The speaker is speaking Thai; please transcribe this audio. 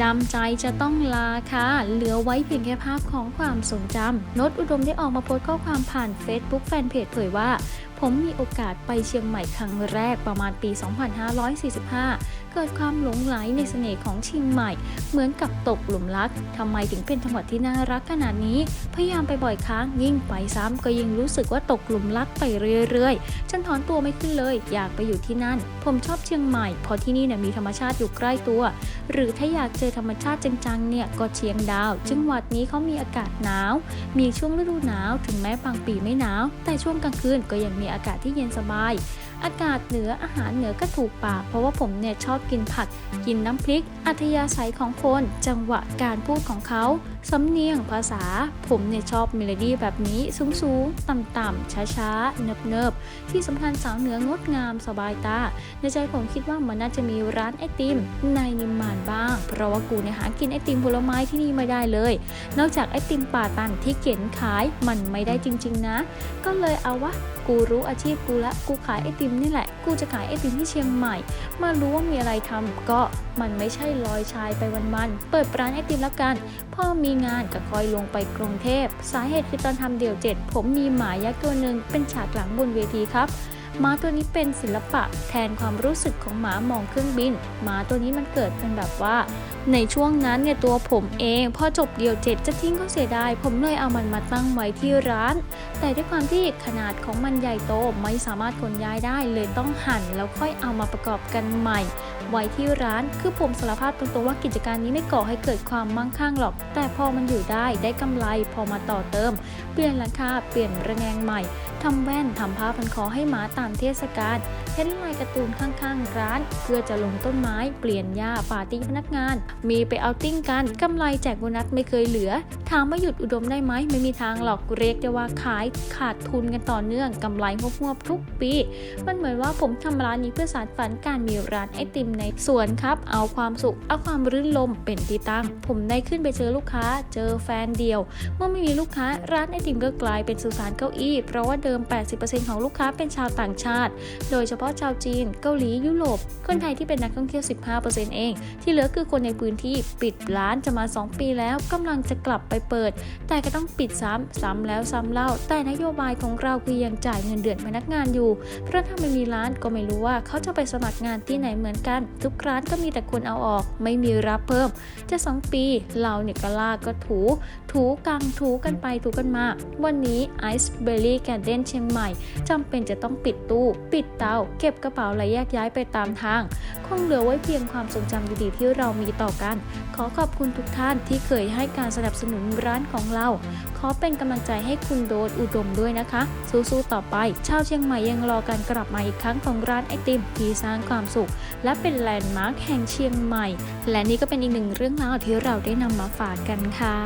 จำใจจะต้องลาค่ะ เหลือไว้เพียงแค่ภาพของความทรงจำนดอุดมได้ออกมาโพสต์ข้อความผ่าน Facebook แฟนเพจเผยว่าผมมีโอกาสไปเชียงใหม่ครั้งแรกประมาณปี 2545 เกิดความหลงไหลในเสน่ห์ของเชียงใหม่ เหมือนกับตกหลุมรัก ทำไมถึงเป็นจังหวัดที่น่ารักขนาดนี้ พยายามไปบ่อยครั้ง ยิ่งไปซ้ำก็ยิ่งรู้สึกว่าตกหลุมรักไปเรื่อยๆ จนถอนตัวไม่ขึ้นเลย อยากไปอยู่ที่นั่น ผมชอบเชียงใหม่ เพราะที่นี่เนี่ยมีธรรมชาติอยู่ใกล้ตัว หรือถ้าอยากเจอธรรมชาติจังๆ เนี่ยก็เชียงดาว จังหวัดนี้เขามีอากาศหนาว มีช่วงฤดูหนาว ถึงแม้บางปีไม่หนาว แต่ช่วงกลางคืนก็ยังมีอากาศที่เย็นสบาย อากาศเหนืออาหารเหนือก็ถูกปาก เพราะว่าผมเนี่ยชอบกินผัก กินน้ำพริก อัธยาศัยของคน จังหวะการพูดของเขา สำเนียงภาษา ผมเนี่ยชอบเมโลดี้แบบนี้ สูงๆ ต่ำๆ ช้าๆ เนิบๆ ที่สำคัญสาวเหนืองดงามสบายตา ในใจผมคิดว่ามันน่าจะมีร้านไอติม ในนิมมานบ้าง เพราะว่ากูเนี่ยหากินไอติมผลไม้ที่นี่ไม่ได้เลย นอกจากไอติมป่าตันที่เข็นขายมันไม่ได้จริง ๆ นะ ก็เลยเอาวะกูรู้อาชีพกูละกูขายไอติมนี่แหละ กูจะขายไอติมที่เชียงใหม่ มารู้ว่ามีอะไรทำก็มันไม่ใช่ลอยชายไปวันๆ เปิดร้านไอติมแล้วกัน พ่อมีงานก็คอยลงไปกรุงเทพ สาเหตุคือตอนทำเดี่ยวเจ็ดผมมีหมายักษ์ตัวหนึ่งเป็นฉากหลังบนเวทีครับ มาตัวนี้เป็นศิลปะแทนความรู้สึกของหมามองเครื่องบินหมาตัวนี้มันเกิดเป็นแบบว่า ในช่วงนั้นเนี่ยตัวผมเองพอจบเดียวเจ็ดจะทิ้งก็เสียดายผมเลยเอามันมาตั้งไว้ที่ร้าน แต่ด้วยความที่ขนาดของมันใหญ่โตไม่สามารถขนย้ายได้เลยต้องหั่นแล้วค่อยเอามาประกอบกันใหม่ ไว้ที่ร้านคือผมสารภาพตรงๆว่ากิจการนี้ไม่ก่อให้เกิดความมั่งคั่งหรอก แต่พอมันอยู่ได้ได้กำไรพอมาต่อเติม เปลี่ยนหลังคาเปลี่ยนระแนงใหม่ทำแว่นทำผ้าพันคอให้หมาตามเทศกาลเพ้นลายการ์ตูนข้างๆ ร้าน เพื่อจะลงต้นไม้เปลี่ยนหญ้าปาร์ตี้พนักงาน มีไปเอาติ้งกันกำไรแจกโบนัสไม่เคยเหลือ ถามว่าหยุดอุดมได้ไหมไม่มีทางหรอกเรียกได้ว่าขายขาดทุนกันต่อเนื่องกำไรหัวบๆทุกปี มันเหมือนว่าผมทำร้านนี้เพื่อสานฝันการมีร้านไอติมในสวนครับ เอาความสุขเอาความรื่นลมเป็นที่ตั้ง ผมได้ขึ้นไปเจอลูกค้า เจอแฟนเดียว เมื่อไม่มีลูกค้าร้านไอติมก็กลายเป็นสุสานเก้าอี้ เพราะว่าเดิม 80%ของลูกค้าเป็นชาวต่างชาติ โดยเฉพาะชาวจีน เกาหลี ยุโรป คนไทยที่เป็นนักท่องเที่ยว 15%เอง ที่เหลือคือคนในพื้นที่ปิดร้านจะมา 2 ปีแล้วกำลังจะกลับไปเปิด แต่ก็ต้องปิดซ้ำซ้ำแล้วซ้ำเล่า แต่นโยบายของเราคือยังจ่ายเงินเดือนพนักงานอยู่ เพราะถ้าไม่มีร้านก็ไม่รู้ว่าเขาจะไปสมัครงานที่ไหนเหมือนกัน ทุกร้านก็มีแต่คนเอาออก ไม่มีรับเพิ่ม จะสองปี เราเนี่ยก็ลากก็ถู ถูกังถูกันไปถูกันมา วันนี้ Ice Berry Garden เชียงใหม่จำเป็นจะต้องปิดตู้ ปิดเตา เก็บกระเป๋าและแยกย้ายไปตามทาง คงเหลือไว้เพียงความทรงจำดีๆที่เรามีต่อกัน ขอขอบคุณทุกท่านที่เคยให้การสนับสนุนร้านของเรา ขอเป็นกำลังใจให้คุณโดนอุดมด้วยนะคะ สู้ๆต่อไป ชาวเชียงใหม่ยังรอการกลับมาอีกครั้งของร้านไอติมที่สร้างความสุข และเป็นแลนด์มาร์คแห่งเชียงใหม่ และนี่ก็เป็นอีกหนึ่งเรื่องราวที่เราได้นำมาฝากกันค่ะ